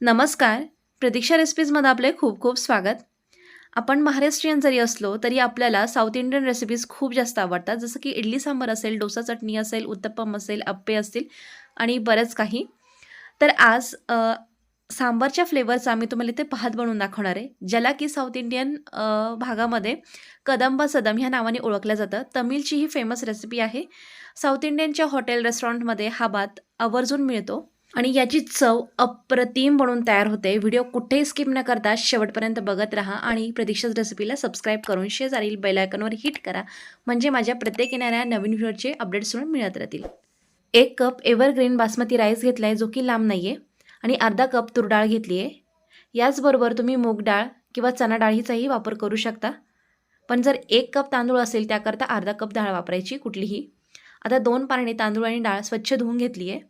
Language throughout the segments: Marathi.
नमस्कार. प्रतीक्षा रेसिपीजमध्ये आपले खूप खूप स्वागत. आपण महाराष्ट्रीयन जरी असलो तरी आपल्याला साऊथ इंडियन रेसिपीज खूप जास्त आवडतात. जसं की इडली सांबार असेल डोसा चटणी असेल उत्तप्पम असेल अप्पे असतील आणि बरंच काही. तर आज अ, सांबारच्या फ्लेवरचा आम्ही तुम्हाला इथे पाहत बनवून दाखवणार आहे. ज्याला की साऊथ इंडियन भागामध्ये कदंबा सदम ह्या नावाने ओळखलं जातं. तमिळची ही फेमस रेसिपी आहे. साऊथ इंडियनच्या हॉटेल रेस्टॉरंटमध्ये हा भात आवर्जून मिळतो. आणि याची चव अप्रतिम बनून तयार होते. व्हिडिओ कुठेही स्किप न करता शेवटपर्यंत बघत राहा आणि प्रतीक्षाच रेसिपीला सबस्क्राईब करून शेजारील बेलायकनवर हिट करा. म्हणजे माझ्या प्रत्येक येणाऱ्या नवीन व्हिडिओचे अपडेट्स म्हणून मिळत राहतील. एक कप एव्हरग्रीन बासमती राईस घेतला आहे जो की लांब नाही आहे आणि अर्धा कप तूर डाळ घेतली आहे याचबरोबर तुम्ही मूग डाळ किंवा चणा डाळीचाही वापर करू शकता. पण जर एक कप तांदूळ असेल त्याकरता अर्धा कप डाळ वापरायची कुठलीही. आता दोन पाण्याने तांदूळ आणि डाळ स्वच्छ धुवून घेतली आहे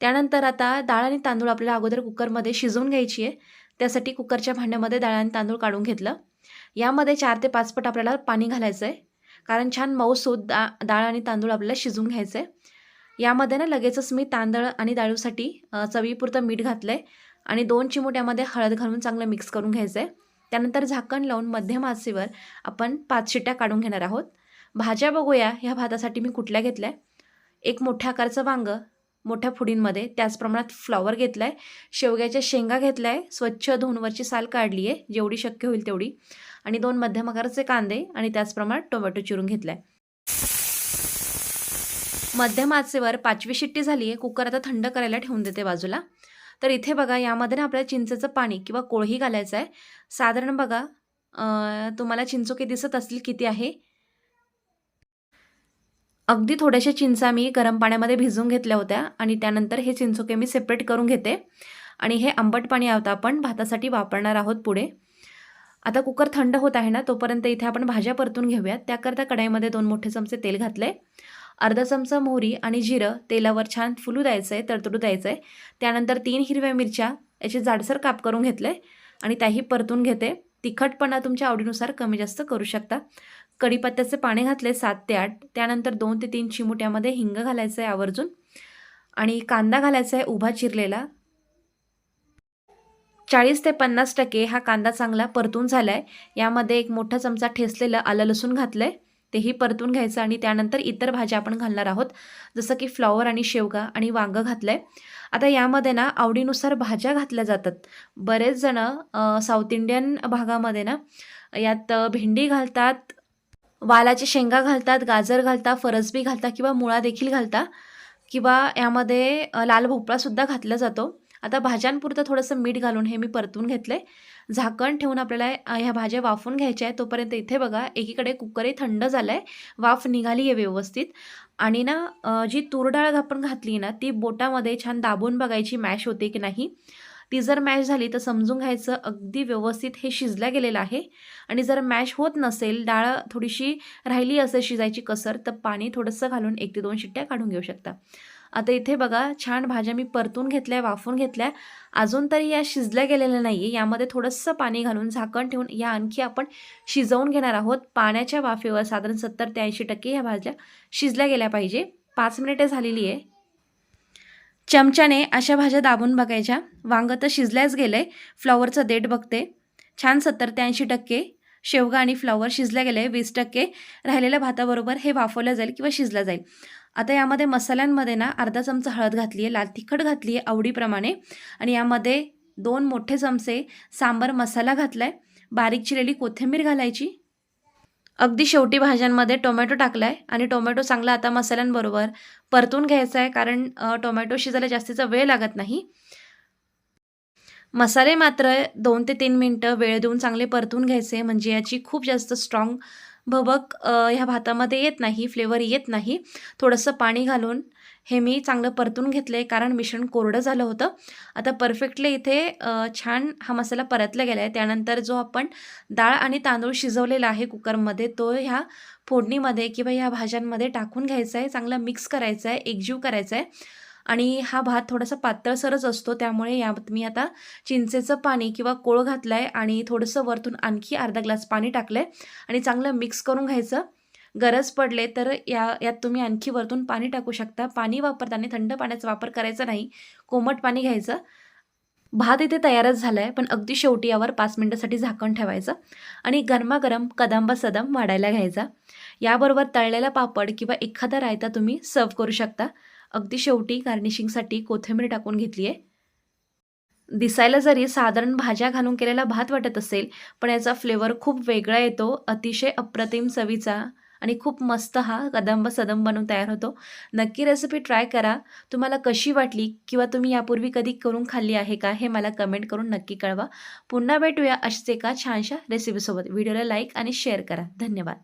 त्यानंतर आता डाळ आणि तांदूळ आपल्याला अगोदर कुकरमध्ये शिजवून घ्यायची आहे. त्यासाठी कुकरच्या भांड्यामध्ये डाळ आणि तांदूळ काढून घेतलं. यामध्ये चार ते पाच पट आपल्याला पाणी घालायचं आहे कारण छान मऊसूत दा डाळ आणि तांदूळ आपल्याला शिजवून घ्यायचं आहे यामध्ये ना लगेचच मी तांदळ आणि डाळूसाठी चवीपुरतं मीठ घातलं आहे आणि दोन चिमूट यामध्ये हळद घालून चांगलं मिक्स करून घ्यायचं आहे त्यानंतर झाकण लावून मध्यम आचेवर आपण पाच शिट्ट्या काढून घेणार आहोत. भाज्या बघूया ह्या भातासाठी मी कुठल्या घेतल्या? एक मोठ्या आकारचं वांगं मोठ्या फुडींमध्ये. त्याच प्रमाणात फ्लॉवर घेतला आहे शेवग्याच्या शेंगा घेतल्या. आहे स्वच्छ धुवून साल काढली आहे जेवढी शक्य होईल तेवढी. आणि दोन मध्यम आकाराचे कांदे आणि त्याच प्रमाणात टोमॅटो चिरून घेतला आहे मध्यम आचेवर पाचवी शिट्टी झाली आहे कुकर आता थंड करायला ठेवून देते बाजूला. तर इथे बघा यामध्ये ना आपल्याला चिंचेचं पाणी किंवा कोळही घालायचं आहे साधारण बघा तुम्हाला चिंचोके दिसत असतील किती आहे? अगदी थोड्याशा चिंचा मी गरम पाण्यामध्ये भिजवून घेतल्या होत्या आणि त्यानंतर हे चिंचोके मी सेपरेट करून घेते. आणि हे आंबट पाणी आता आपण भातासाठी वापरणार आहोत पुढे. आता कुकर थंड होत आहे ना तोपर्यंत इथे आपण भाज्या परतून घेऊयात. त्याकरता कढाईमध्ये दोन मोठे चमचे तेल घातले. अर्धा चमचा मोहरी आणि जिरं तेलावर छान फुलू द्यायचं आहे तरतडू द्यायचं आहे त्यानंतर तीन हिरव्या मिरच्या याचे जाडसर काप करून घेतले आणि त्याही परतून घेते. तिखटपणा तुमच्या आवडीनुसार कमी जास्त करू शकता. कढीपत्त्याचे पाणी घातले सात ते आठ. त्यानंतर दोन ते तीन चिमुट्यामध्ये हिंग घालायचं आहे आवर्जून. आणि कांदा घालायचा आहे उभा चिरलेला. चाळीस ते पन्नास टक्के हा कांदा चांगला परतून झाला आहे यामध्ये एक मोठा चमचा ठेसलेलं आलं लसूण घातलं आहे तेही परतून घ्यायचं आणि त्यानंतर इतर भाज्या आपण घालणार आहोत. जसं की फ्लॉवर आणि शेवगा आणि वांगं घातलं आहे आता यामध्ये ना आवडीनुसार भाज्या घातल्या जातात. बरेच जण साऊथ इंडियन भागामध्ये ना यात भेंडी घालतात वालाची शेंगा घालतात गाजर घालता फरसबी घालता किंवा मुळा देखील घालता किंवा यामध्ये लाल भोपळासुद्धा घातला जातो. आता भाज्यांपुरतं थोडंसं मीठ घालून हे मी परतून घेतलं आहे झाकण ठेवून आपल्याला ह्या भाज्या वाफून घ्यायच्या आहे तोपर्यंत इथे बघा एकीकडे कुकरही थंड झालं आहे वाफ निघाली आहे व्यवस्थित. आणि ना जी तूर डाळ आपण घातली ना ती बोटामध्ये छान दाबून बघायची मॅश होते की नाही. ती जर मॅश झाली तर समजून घ्यायचं अगदी व्यवस्थित हे शिजल्या गेलेलं आहे. आणि जर मॅश होत नसेल डाळ थोडीशी राहिली असेल शिजायची कसर तर पाणी थोडंसं घालून एक ते दोन शिट्ट्या काढून घेऊ शकता. आता इथे बघा छान भाज्या मी परतून घेतल्या वाफून घेतल्या. अजून तरी या शिजल्या गेलेल्या नाही आहे यामध्ये थोडंसं पाणी घालून झाकण ठेवून या आणखी आपण शिजवून घेणार आहोत. पाण्याच्या वाफेवर साधारण सत्तर ते ऐंशी टक्के ह्या भाज्या शिजल्या गेल्या पाहिजे. पाच मिनिटे झालेली आहे. चमच्याने अशा भाज्या दाबून बघायच्या. वांगं तर शिजल्याच गेलं आहे फ्लॉवरचं देठ बघते. छान सत्तर ते ऐंशी टक्के. शेवगा आणि फ्लॉवर शिजल्या गेले वीस टक्के. राहिलेल्या भाताबरोबर हे वाफवलं जाईल किंवा शिजलं जाईल. आता यामध्ये मसाल्यांमध्ये ना अर्धा चमचा हळद घातली आहे लाल तिखट घातली आहे आवडीप्रमाणे. आणि यामध्ये दोन मोठे चमचे सांबार मसाला घातला आहे बारीक चिरलेली कोथिंबीर घालायची. अगदी शेवटी भाज्यांमध्ये टोमॅटो टाकला आहे आणि टोमॅटो चांगला आता मसाल्यांबरोबर परतून घ्यायचा आहे कारण टोमॅटो शिजायला जास्तीचा वेळ लागत नाही. मसाले मात्र दोन ते तीन मिनटं वेळ देऊन चांगले परतून घ्यायचे म्हणजे याची खूप जास्त स्ट्रॉंग भबक ह्या भातामध्ये येत नाही फ्लेवर येत नाही. थोडंसं पाणी घालून हे मी चांगलं परतून घेतलं आहे कारण मिश्रण कोरडं झालं होतं. आता परफेक्टली इथे छान हा मसाला परतला गेला आहे त्यानंतर जो आपण डाळ आणि तांदूळ शिजवलेला आहे कुकरमध्ये तो ह्या फोडणीमध्ये किंवा ह्या भाज्यांमध्ये टाकून घ्यायचा आहे. चांगला मिक्स करायचा आहे एकजीव करायचा आहे. आणि हा भात थोडासा पातळसरच असतो त्यामुळे यात मी आता चिंचेचं पाणी किंवा कोळ घातलं आहे आणि थोडंसं वरतून आणखी अर्धा ग्लास पाणी टाकलं आहे आणि चांगलं मिक्स करून घ्यायचं. गरज पडले तर या यात तुम्ही आणखी वरतून पाणी टाकू शकता. पाणी वापरताना थंड पाण्याचा वापर करायचा नाही. कोमट पाणी घ्यायचं. भात इथे तयारच झाला आहे पण अगदी शेवटी यावर पाच मिनटासाठी झाकण ठेवायचं आणि गरमागरम कदंबा सदम वाढायला घ्यायचा. याबरोबर तळलेला पापड किंवा एखादा रायता तुम्ही सर्व करू शकता. अगदी शेवटी गार्निशिंगसाठी कोथिंबीर टाकून घेतली आहे दिसायला जरी साधारण भाज्या घालून केलेला भात वाटत असेल पण याचा फ्लेवर खूप वेगळा येतो. अतिशय अप्रतिम चवीचा आणि खूप मस्त हा कदंब सदम बनून तयार होतो. नक्की रेसिपी ट्राय करा. तुम्हाला कशी वाटली किंवा तुम्ही यापूर्वी कधी करून खाल्ली आहे का हे मला कमेंट करून नक्की कळवा. पुन्हा भेटूया अशीच एका छानशा रेसिपीसोबत व्हिडिओला लाईक आणि शेअर करा. धन्यवाद.